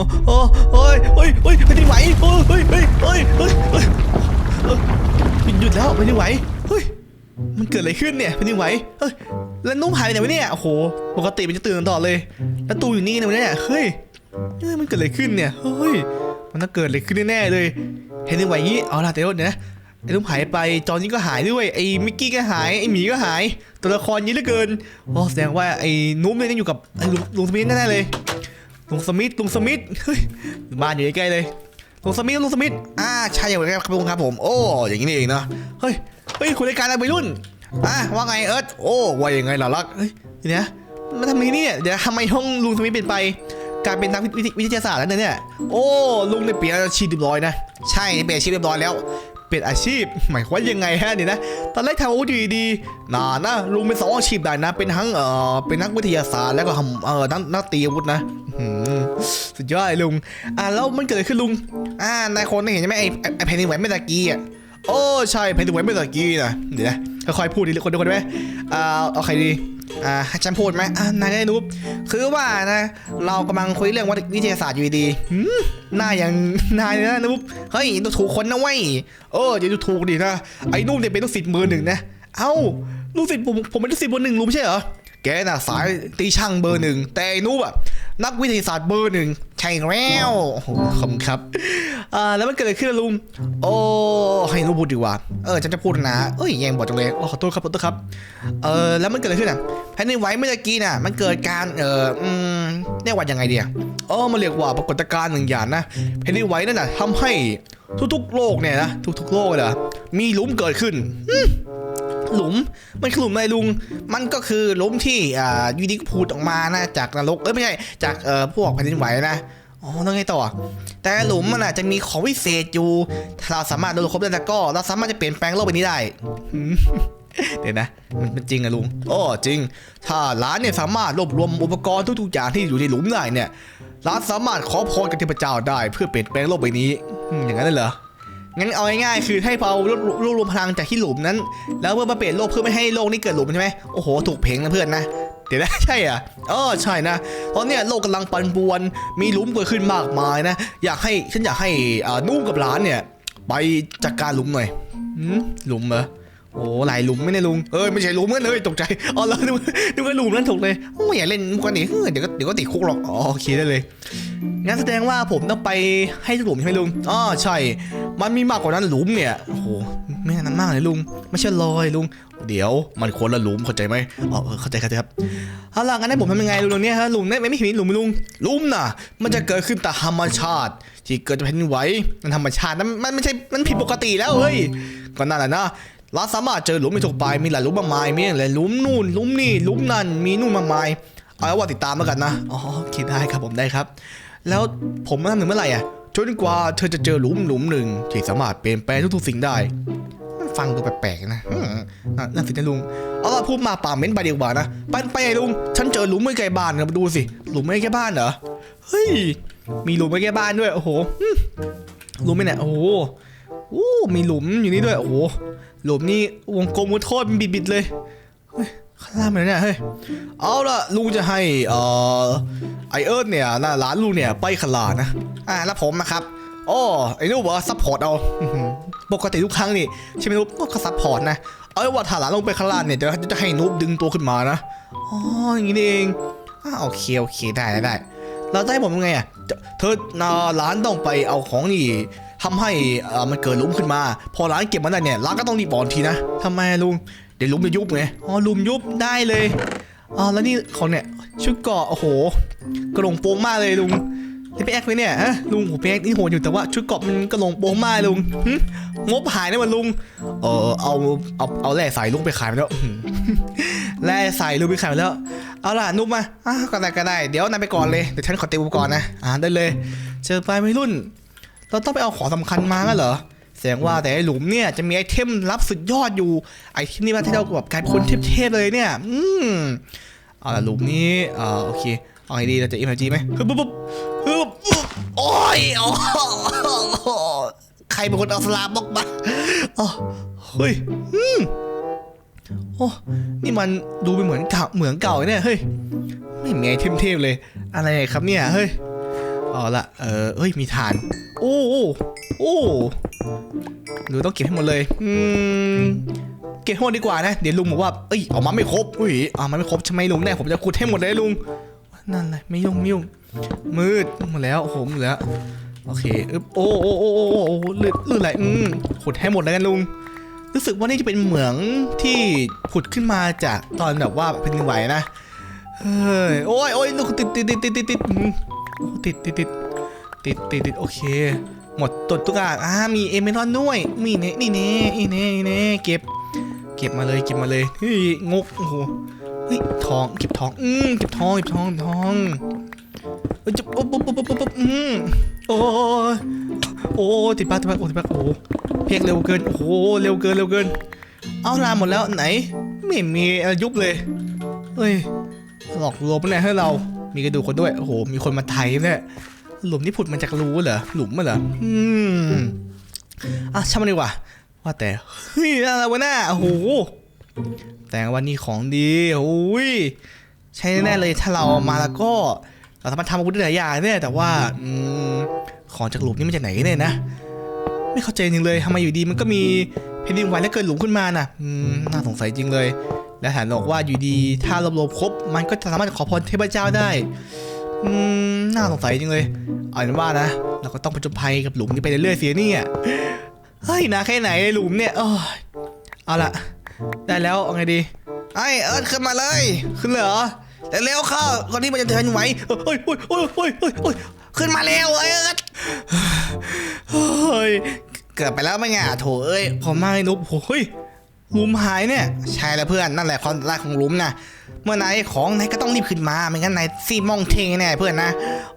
โอ้โอ้โอ้ยโอ้ยโอ้ยไม่ได้ไหวโอ้ยเฮ้ยเฮ้ยเฮ้ยเฮ้ยเฮ้ยหยุดแล้วไม่ได้ไหวเฮ้ยมันเกิดอะไรขึ้นเนี่ยไม่ได้ไหวเฮ้ยแล้วนุ่มหายไปไหนวะเนี่ยโอ้โหปกติมันจะตื่นตลอดเลย แล้วตูอยู่นี่นะวะเนี่ยเฮ้ยเฮ้ยมันเกิดอะไรขึ้นเนี่ยเฮ้ยมันต้องเกิดอะไรขึ้นแน่เลย เห็นได้ไหวงี้เอาล่ะเดี๋ยวเดี๋ยไอ้นุ่มหายไป จอนี้ก็หายด้วย ไอ้มิกกี้ก็หาย ไอ้หมีก็หาย ตัวละครเยอะเหลือเกิน โอ้ แสดงว่าไอ้นุ่มเนี่ยยังอยู่กับไอ้ลุงลุงสมิธแน่ๆเลย ลุงสมิธลุงสมิธเฮ้ยบ้านอยู่ใกล้ๆเลยลุงสมิธลุงสมิธอ่าใช่อย่างไรครับลุงครับผมโอ้อย่างนี้นี่เองนะเฮ้ยเฮ้ยคุณรายการอะไรวัยรุ่นอะว่าไงเอิร์ธโอ้ว่ายังไงล่ะลักเฮ้ยเดี๋ยวนะมาทำไมเนี่ยเดี๋ยวทำไมห้องลุงสมิธเปลี่ยนไปกลายเป็นนักวิทวิทยาศาสตร์แล้วเนี่ยโอ้ลุงเนี่ยเปลี่ยนอาชีพเรียบร้อยนะใช่เปลี่ยนอาชีพเรียบร้อยแล้วเปลี่ยนอาชีพหมายความว่ายังไงฮะเนี่ยนะตอนแรกทำอาวุธอยู่ดีๆนานะลุงเป็นสองอาชีพได้นะ เป็นทั้งเอ่อเป็นนักวิทยาศาสตร์แล้วก็ทำเอ่อนักนักตีอาวุธนะอื้อหือ สุดยอดเลยลุง อ่าแล้วมันเกิดอะไรขึ้นลุง อ่านายคนได้เห็นใช่ไหมไอ้ไอ้แผ่นดินไหวเมื่อตะกี้อะ โอ้ใช่แผ่นดินไหวเมื่อตะกี้นะเดี๋ยวนะค่อยๆพูดดีคนทุกคนได้ไหมอ่าเอาใครดีอ่าให้ฉันพูดไหมอ่านายได้รู้คือว่านะ เรากำลังคุยเรื่องวิทยาศาสตร์อยู่ดีหน้าอย่างนายนะนุ๊บเฮ้ยดูถูกคนนะเว้ยเอออย่าดูถูกดินะไอ้นุ่มเนี่ยเป็นลูกศิษย์มือหนึ่งนะ เอ้าลูกศิษย์ผมผมเป็นลูกศิษย์เบอร์หนึ่งรู้ไม่ใช่เหรอแกน่ะสายตีช่างเบอร์หนึ่งแต่ไอ้นุ่มอะ นักวิทยาศาสตร์เบอร์หนึ่งใช่แล้วโอ้โหขอบครับอ่าแล้วมันเกิดอะไรขึ้นลุง โอ้ให้นุ่มพูดดีกว่า เออฉันจะพูดนะ เอ้ยแย่งบทจังเลยโอ้ขอโทษครับขอโทษครับ เออแล้วมันเกิดอะไรขึ้นอะแผ่นดินไหวเมื่อกี้น่ะ มันเกิดการ เอออืมเรียกว่ายังไงเดีอะอ๋อมันเรียกว่าปรากฏการณ์หนึ่งอย่างนะแผ่นดินไหวนั่นน่ะทำให้ทุกๆโลกเนี่ยนะทุกๆโลกเลยมีหลุมเกิดขึ้นอื หลุม มันคือหลุมอะไรลุง มันก็คือหลุมที่อ่ายูดีก็พูดออกมานะจากนรก เอ้ยไม่ใช่ จากเอ่อพวกแผ่นดินไหวนะ อ๋อแล้วไงต่อ แต่หลุมมันอาจจะมีของวิเศษอยู่ ถ้าเราสามารถโดนครบได้แล้วก็ เราสามารถจะเปลี่ยนแปลงโลกใบนี้ได้เดี๋ยวนะมันเป็นจริงอะลุงโอ้จริง ถ้าร้านเนี่ยสามารถรวบรวมอุปกรณ์ทุกๆอย่างที่อยู่ในหลุมได้เนี่ยร้านสามารถขอพรกับเทพเจ้าได้ เพื่อเปลี่ยนแปลงโลกใบนี้ อย่างนั้นเลยเหรอ งั้นเอาง่ายๆคือให้เรารวบรวบรวมพลังจากที่หลุมนั้น แล้วเพื่อมาเปลี่ยนโลกเพื่อไม่ให้โลกนี้เกิดหลุมใช่ไหมโอ้โหถูกเพลงนะเพื่อนนะเดี๋ยวนะใช่อะเออใช่นะตอนเนี้ยโลกกำลังปั่นป่วน มีหลุมเกิดขึ้นมากมายนะ อยากให้ฉันอยากให้อ่านุ่มกับหลานเนี่ย ไปจัดการหลุมหน่อยหลุมเหรอ โอ้หลายหลุมไม่ได้ลุงเอ้ยไม่ใช่หลุมกันเลยตกใจอ๋อแล้วนึกว่านึกว่าหลุมนั่นถูกเลยโอ้ยอย่าเล่นมุกกันดิเฮ้ยเดี๋ยวก็เดี๋ยวก็ติดคุกหรอกอ๋อโอเคได้เลยงั้นแสดงว่าผมต้องไปให้หลุมใช่ไหมลุงอ๋อใช่ มันมีมากกว่านั้นหลุมเนี่ยโอ้โหไม่นั้นมากเลยลุง ไม่ใช่ลอยลุง เดี๋ยวมันคนละหลุมเข้าใจไหมอ๋อเข้าใจเข้าใจครับเอาล่ะงั้นให้ผมทำยังไงลุงเนี่ยฮะหลุมเนี่ยไม่ไม่เห็นหลุมลุงหลุมน่ะ มันจะเกิดขึ้นตามธรรมชาติ ที่เกิดจากแผ่นไหวมันธรรมชาตินั้นมันไม่ใช่มันผิดปกติแล้วเฮ้ยก็นั่นแหละนะ เราสามารถเจอหลุมในทุกปลายมีหลายหลุมมากมายมีหลายหลุมนู่นหลุมนี่หลุมนั่นมีนู่นมากมายเอาไว้ว่าติดตามแล้วกันนะอ๋อโอเคได้ครับผมได้ครับ แล้วผมมาทำถึงเมื่อไหร่อะจนกว่าเธอจะเจอหลุมหลุมหนึ่งที่สามารถเปลี่ยนแปลงทุกๆสิ่งได้ฟังดูแปลกๆนะอะนั่นสินะลุง เอาล่ะพูดมาป่าเม้นไปดีกว่านะ ไปไปไงลุง ฉันเจอหลุมไม่ไกลบ้านนะมาดูสิ หลุมไม่ใกล้บ้านเหรอ เฮ้ย มีหลุมไม่ใกล้บ้านด้วย โอ้โหหลุมไม่เนี่ย โอ้โหมีหลุมอยู่นี่ด้วย โอ้โห หลุมนี่วงกลมวงโทษมันบิดๆเลยข้างล่างมันเนี่ยเฮ้ยเอาละลุงจะให้เอ่อไอเอิร์ธเนี่ยนะหลานลุงเนี่ยไปขลาดนะอ่าแล้วผมนะครับโอ้ไอ้นูบอกว่าซัพพอร์ตเอาปกติทุกครั้งนี่ใช่ไหมนุ๊กก็ซัพพอร์ตนะเอาว่าถ้าหลานลงไปข้างล่างเนี่ยเดี๋ยวจะให้นุ๊บดึงตัวขึ้นมานะอ๋ออย่างนี้เองอ่าโอเคโอเคได้ได้ได้เราจะให้ผมยังไงอะจะเธอนาร้านต้องไปเอาของนี่ ทำให้มันเกิดหลุมขึ้นมา พอร้านเก็บมันได้เนี่ยร้านก็ต้องรีบบอกทีนะทำไมลุงเดี๋ยวหลุมจะยุบไงอ๋อหลุมยุบได้เลยอ๋อแล้วนี่เขาเนี่ยชุดเกาะโอ้โห กระโหลงโปงมากเลยลุงนี่ไปแอคไว้เนี่ยฮะลุงผมไปแอคนี่โหดอยู่แต่ว่าชุดเกาะมันกระโหลงโปงมากลุงงบหายนะมันลุงเออเอาเอาเอาแร่ใส่ลุงไปขายไปแล้วแร่ใส่ลุงไปขายไปแล้วเอาล่ะนุ๊กมาอะก็ได้ก็ได้ เดี๋ยวนายไปก่อนเลย เดี๋ยวฉันขอเตรียมอุปกรณ์นะ อ่าได้เลย เจอไปไม่รุ่น เราต้องไปเอาของสำคัญมางั้นเหรอ แสดงว่าแต่ไอ้หลุมเนี่ยจะมีไอเทมลับสุดยอดอยู่ ไอเทมนี้มันที่เราแบบกลายเป็นคนเทพๆเลยเนี่ย อืมเอาละหลุมนี้อ่าโอเค เอาไงดีเราจะเอ็มจีไหมฮึบปุ๊บปุ๊บฮึบปุ๊บโอ้ยโอ้ใครเป็นคนเอาสลามบอกมาอ๋อเฮ้ยอืมโอ้ นี่มันดูเป็นเหมือนเก่าเหมืองเก่าเนี่ย เฮ้ย ไม่มีไอเทมเทพเลย อะไรครับเนี่ย เฮ้ย เอาละเออเอ้ยมีฐานโอ้โอ้โอ้หรือต้องเก็บให้หมดเลยอืมเก็บให้หมดดีกว่านะ เดี๋ยวลุงบอกว่าเอ้ยออกมาไม่ครบอุ้ยออกมาไม่ครบใช่ไหมลุงแน่ผมจะขุดให้หมดเลยลุงนั่นเลยไม่ยุ่งไม่ยุ่งมืดหมดแล้วโอ้โหหมดแล้วโอเคอึ๊บโอ้โอ้โอ้โอ้โอ้เลือดเลือดไหลอืมขุดให้หมดแล้วกันลุงรู้สึกว่านี่จะเป็นเหมืองที่ผุดขึ้นมาจากตอนแบบว่าแผ่นดินไหวนะเฮ้ยโอ้ยโอ้ยลูกติดติดติดติดติด ติดติดติดติดติดติดโอเค หมดตดทุกอย่างอ่ามีเอเมรอนด้วย มีเน่นี่เน่นี่เน่นี่เน่เก็บ เก็บมาเลยเก็บมาเลยเฮ้ยงกโอ้โหเฮ้ยทองเก็บทองอืมเก็บทองเก็บทองเก็บทองเอ้ยจะปุ๊บปุ๊บปุ๊บปุ๊บปุ๊บอืมโอ้โอ้ติดปากติดปากโอ้ติดปากโอ้โหเพกเร็วเกินโอ้โหเร็วเกินเร็วเกิน เอาลาหมดแล้วไหน ไม่มีอะไรยุบเลยเฮ้ยหลอกลวงปะเนี่ยให้เรา มีกระดูกคนด้วยโอ้โหมีคนมาไถเนี่ยหลุมที่ผุดมาจากรูเหรอหลุมมาเหรออืมอะช่างมันดีกว่า ว่าแต่เฮ้ยอะไรวะน่าโอ้โหแต่วันนี้ของดีโอ้ยใช่แน่เลยถ้าเรามาแล้วก็เราสามารถทำอาวุธได้หลายอย่างเนี่ยแต่ว่าอืมของจากหลุมนี่มาจากไหนเนี่ยนะ ไม่เข้าใจจริงเลยทำไมอยู่ดีมันก็มีแผ่นดินไหวแล้วเกิดหลุมขึ้นมาน่ะน่าสงสัยจริงเลย และฐานบอกว่าอยู่ดีถ้ารวบรวมครบ มันก็จะสามารถขอพรเทพเจ้าได้ อืม น่าสงสัยจริงเลย เอาเป็นว่านะ เราก็ต้องผจญภัยกับหลุมนี้ไปเรื่อยๆเสียเนี่ยเฮ้ยนะแค่ไหนหลุมเนี่ยเอยเอาละได้แล้วเอาไงดีไอ้เอิร์ธขึ้นมาเลย ขึ้นเลยเหรอเร็วๆเข้าก่อนที่มันจะเดินไหวเฮ้ยเฮ้ยเฮ้ยเฮ้ยเฮ้ยเฮ้ยขึ้นมาเร็วเอิร์ธเฮ้ยเกือบไปแล้วไม่ไงอะโถเอ้ยขอมาให้นุ๊กโอ้ยห ลุมหายเนี่ย ใช่แล้วเพื่อนนั่นแหละความรักของหลุมนะเมื่อไหนของไหนก็ต้องรีบขึ้นมาไม่งั้นไหนซีมองเทงแน่เพื่อนนะ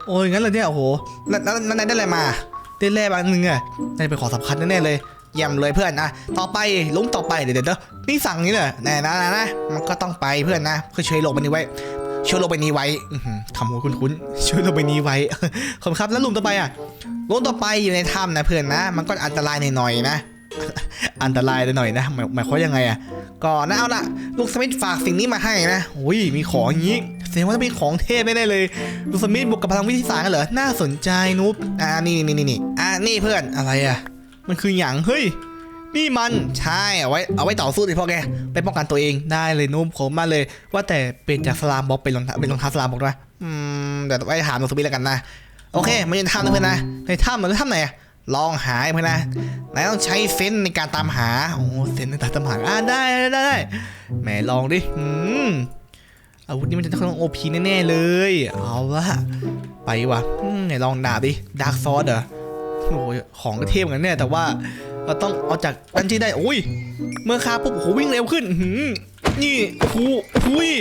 โอ้ยงั้นเลยเนี่ยโอ้โหแล้วนายได้อะไรมาได้แร่บางหนึ่งอะนายเป็นของสำคัญแน่เลยเยี่ยมเลยเพื่อนนะต่อไปลุงต่อไปเดี๋ยวเดี๋ยวเดี๋ยวนี่สั่งนี่เลยแน่นะนะนะมันก็ต้องไปเพื่อนนะเพื่อช่วยโลกใบนี้ไว้ช่วยโลกใบนี้ไว้อื้อหือคำพูดคุ้นๆช่วยโลกใบนี้ไว้ขอบครับแล้วลุมต่อไปอะลุมต่อไปอยู่ในถ้ำนะเพื่อนนะ มันก็อันตรายหน่อยๆนะ อันตรายหน่อยนะหมายหมายความยังไงอะก็นะเอาละลูกสมิธฝากสิ่งนี้มาให้นะอุ้ยมีของอย่างนี้แสดงว่าต้องเป็นของเทพแน่ๆเลยลูกสมิธบวกกับพลังวิทยาศาสตร์กันเหรอน่าสนใจนุ๊บอ่านี่นี่นี่นี่อ่านี่เพื่อนอะไรอะมันคือหยังเฮ้ยนี่มันใช่เอาไว้เอาไว้ต่อสู้ดิพ่อแกไปป้องกันตัวเองได้เลยนุ๊บผมมาเลย ว่าแต่เปลี่ยนจากสลามบ็อกเป็นรองเท้าเป็นรองเท้าสลามบ็อกด้วยอืมเดี๋ยวไว้ถามลูกสมิธแล้วกันนะโอเคมาเรียนถ้ำนะเพื่อนนะในถ้ำเหมือนถ้ำไหนอะ ลองหาเพื่อนนะนายต้องใช้เซนในการตามหา โอ้เซนในการตามหาอ่าได้ได้ได้แหมลองดิอืมอาวุธนี้มันจะต้องโอพีแน่ๆเลย เอาละไปวะอืมไหนลองดาบดิดาร์กซอสเหรอโอ้ยของก็เทพเหมือนกันเนี่ยแต่ว่าเราต้องเอาจากดันที่ได้โอ้ย เมื่อคาปุ๊บโอ้โหวิ่งเร็วขึ้นอื้อหือนี่โอ้โหหุย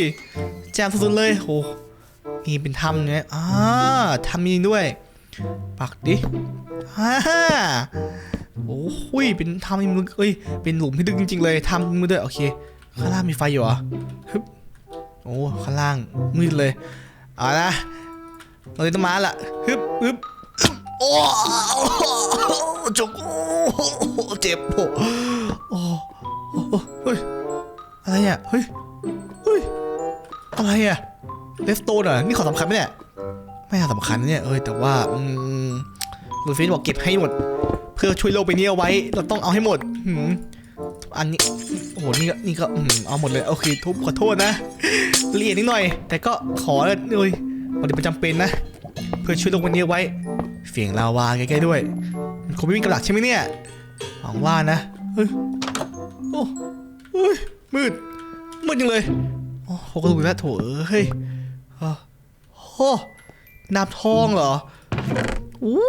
แจ่มสุดๆเลยโอ้นี่เป็นถ้ำเนี่ยอ่าถ้ำนี้ด้วย ปักดิฮ่าโอ้โหยเป็นถ้ำที่มึงเอ้ย เป็นหลุมที่ดึกจริงๆเลยถ้ำมือด้วย โอเค ข้างล่างมีไฟอยู่เหรอฮึบโอ้ ข้างล่างมืดเลย เอาละเราจะมาละฮึบฮึบอึ๊บโอ้จุกโอ้เจ็บโอ้โอ้โอ้เฮ้ย อะไรอะ เฮ้ย เฮ้ย อะไรอะเลสโตนเหรอ นี่ของสำคัญไหมเนี่ย ไม่น่าสำคัญเนี่ยเอ้ยแต่ว่าอืมลูฟิสบอกเก็บให้หมด เพื่อช่วยโลกใบนี้เอาไว้ เราต้องเอาให้หมดหืมอันนี้โอ้โหนี่ก็นี่ก็อืมเอาหมดเลยโอเคทุบขอโทษนะละเอียดนิดหน่อย แต่ก็ขอเลยเลยวันนี้ประจำเป็นนะ เพื่อช่วยโลกวันนี้เอาไว้ เสียงลาวาใกล้ๆด้วยมันคงไม่มีกระหลักใช่ไหมเนี่ยหวังว่านะเฮ้ยโอ้เฮ้ยมืดมืดจังเลยโอ้โหกระดูกแล้วโถเอ้ยอ้าวโอ้ น้ำทองเหรออู้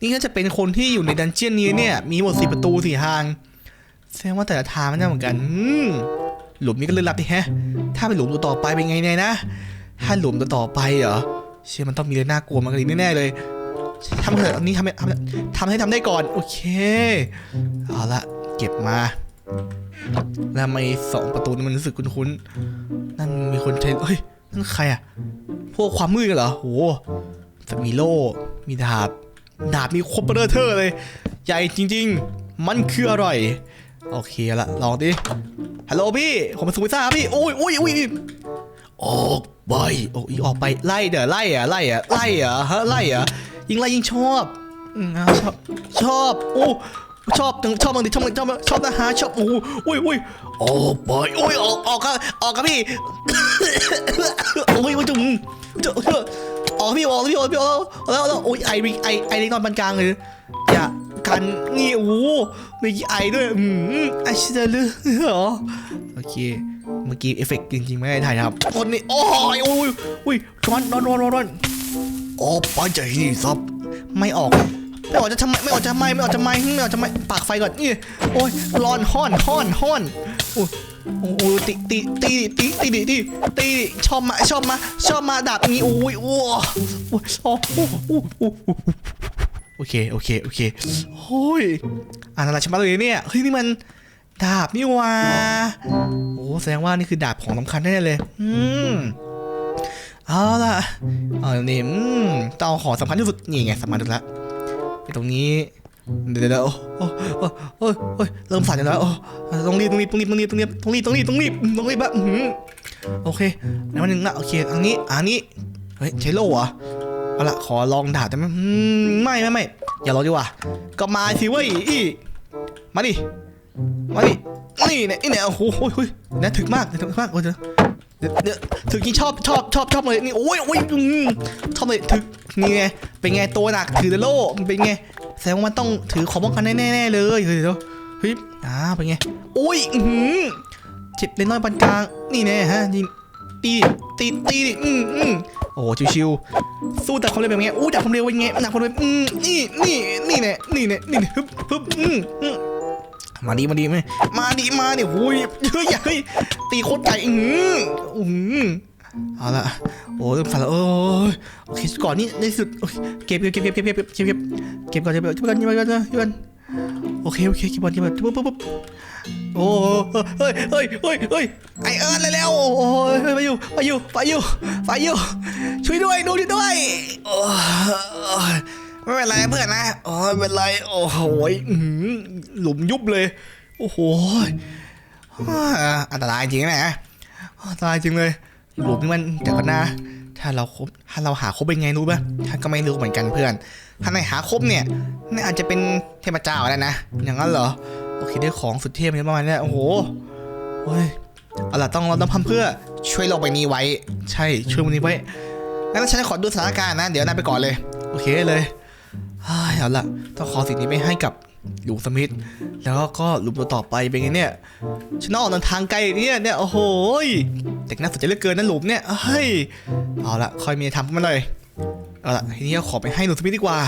นี่ก็จะเป็นคนที่อยู่ในดันเจียนนี้เนี่ย มีหมดสี่ประตูสี่ทางแสดงว่าแต่ละทางมันจะเหมือนกันหลุมนี้ก็เลยลับดิแฮะ ถ้าเป็นหลุมตัวต่อไปเป็นไงเนี่ยนะ ถ้าหลุมตัวต่อไปเหรอ เชื่อมันต้องมีอะไรน่ากลัวมากกว่แน่ๆเลยทำเถอะอันนี้ทำทำทำให้ทำได้ก่อน โอเค เอาละเก็บมา แล้วทำไมสองประตูนี่มันรู้สึกคุ้นๆ นั่นมีคนใช้เฮ้ย นั่นใครอะ พวกความมืดเหรอโหแต่มีโล่ มีดาบ ดาบมีครบเบอร์เทอร์เลย ใหญ่จริง ๆ มันคืออร่อย โอเคละลองดิ ฮัลโหลพี่ ผมเป็นซูเปอร์ซ่าครับพี่ โอ้ยโอ้ยโอ้ยออกไปโอ้ยออกไป ไล่เด้อไล่อะไล่อะไล่อะฮะไล่อะยิงไล่ยิงชอบอืมชอบ ชอบ โอ้ ชอบชอบบางทีชอบชอบชอบนะฮะชอบโอ้ยโอ้ยโอ้ยออกไปโอ้ยออกออกครับออกครับพี่อ้ยโอ้ยจุ๊มจุ๊มออกพี่ออกพี่ออกพี่ออกแล้วแล้วโอ้ยไอริไอไอรินอนปานกลางเลยอย่ากันนี่โอ้โหมีไอด้วยอืมไอชิดเลยเหรอโอเคเมื่อกี้เอฟเฟกต์จริงๆไม่ได้ถ่ายนะครับคนนี้โอ้ยโอ้ยโอ้ยรอนร้อนร้อนร้อนร้อนออกไปจากที่นี่ซับไม่ออก ไม่ออกจะทำไมไม่ออกจะไมไม่ออกจะไมไม่ออกจะไมปากไฟก่อนนี่โอ้ยร้อนห้อนห้อนห้อนโอ้โหตีตีตีตีตีตีตีชอบมาชอบมาชอบมาดาบนี้โอ้ยโอ้โอ้โอเคโอเคโอเคโอ้ยอ่านอะไรชมาเลยเนี่ยเฮ้ยนี่มันดาบนี่ว่าโอ้แสดงว่านี่คือดาบของสำคัญแน่เลย อืมเอาล่ะเอาเนี่ยต้องขอสำคัญที่สุดนี่ไงสำคัญที่สุดละ ตรงนี้ เดี๋ยวเดี๋ยวโอ้โอ้โอ้โอ้ยเริ่มสั่นแล้วโอ้ต้องรีบต้องรีบต้องรีบต้องรีบต้องรีบต้องรีบต้องรีบต้องรีบต้องรีบแบบโอเคแล้วมันหนึ่งละโอเคอันนี้อันนี้เฮ้ยใช้โล่เหรอเอาละขอลองดาบได้ไหมไม่ไม่ไม่อย่าลองดีกว่า ก็มาสิเว้ยอีมาดิมาดินี่เนี่ยนี่เนี่ยโอ้โหโอ้ยนะถึกมากถึกมากโอ้ยเดี๋ยวเดี๋ยวถึกจริงชอบชอบชอบชอบเลยนี่โอ้ยโอ้ยชอบเลยถึก นี่ไง เป็นไงตัวหนักถือโล่มันเป็นไง แสดงว่ามันต้องถือของป้องกันแน่ๆเลยเฮ้ยเดี๋ยวเฮ้ยอ่าเป็นไงโอ้ยอือหือเจ็บเล็กน้อยปานกลาง นี่แน่ฮะยิงตีตีตีอืมอืมโอ้ชิวๆสู้แต่ความเร็วแบบไงอู้แต่ความเร็วเป็นไงหนักความเร็วอืมนี่นี่นี่แน่นี่แน่นี่แน่ฮึบฮึบอืมอืมมาดีมาดีไหมมาดีมาเนี่ยโอ้ยเฮ้ยเฮ้ยตีโคตรไก่อืมอืม เอาละโอ้ยเริ่มสั่นแล้วโอ้ยโอเคก่อนนี่ในสุดโอเคเก็บเก็บเก็บเก็บเก็บเก็บเก็บเก็บเก็บก่อนเก็บก่อนเก็บก่อนเก็บก่อนเก็บก่อนโอเคโอเคเก็บก่อนเก็บก่อนปุ๊บปุ๊บปุ๊บโอ้เฮ้ยเฮ้ยเฮ้ยเฮ้ยไอเอิร์ธเลยแล้วโอ้ยไปอยู่ไปอยู่ไปอยู่ไปอยู่ช่วยด้วยดูดิด้วยโอ้ยไม่เป็นไรเพื่อนนะโอ้ยไม่เป็นไรโอ้โหหลุมยุบเลยโอ้โหอันตรายจริงนะอันตรายจริงเลย หลุมนี่มันเดี๋ยวกันนะถ้าเราครบถ้าเราหาครบเป็นไงรู้ป่ะท่านก็ไม่รู้เหมือนกันเพื่อน ถ้าในหาครบเนี่ยนี่อาจจะเป็นเทพเจ้าแล้วนะ อย่างนั้นเหรอ โอเคได้ของสุดเทพเนี่ยประมาณนี้โอ้โหโอ้ยเอาล่ะต้องเราต้องทำเพื่อช่วยโลกใบนี้ไว้ ใช่ช่วยมันนี้ไว้ งั้นฉันจะขอดูสถานการณ์นะ เดี๋ยวนายไปก่อนเลย โอเคเลยเฮ้ยเอาล่ะ ต้องขอสิ่งนี้ไปให้กับ ลุงสมิธแล้วก็ลุงตัวต่อไปเป็นไงเนี่ยฉันต้องออกเดินทางไกลเนี่ยเนี่ยโอ้โหยแต่น่าสนใจเหลือเกินนะหลุมเนี่ยเฮ้ยเอาละค่อยมีทำมันเลยเอาละทีนี้เอาขอไปให้ลุงสมิธดีกว่า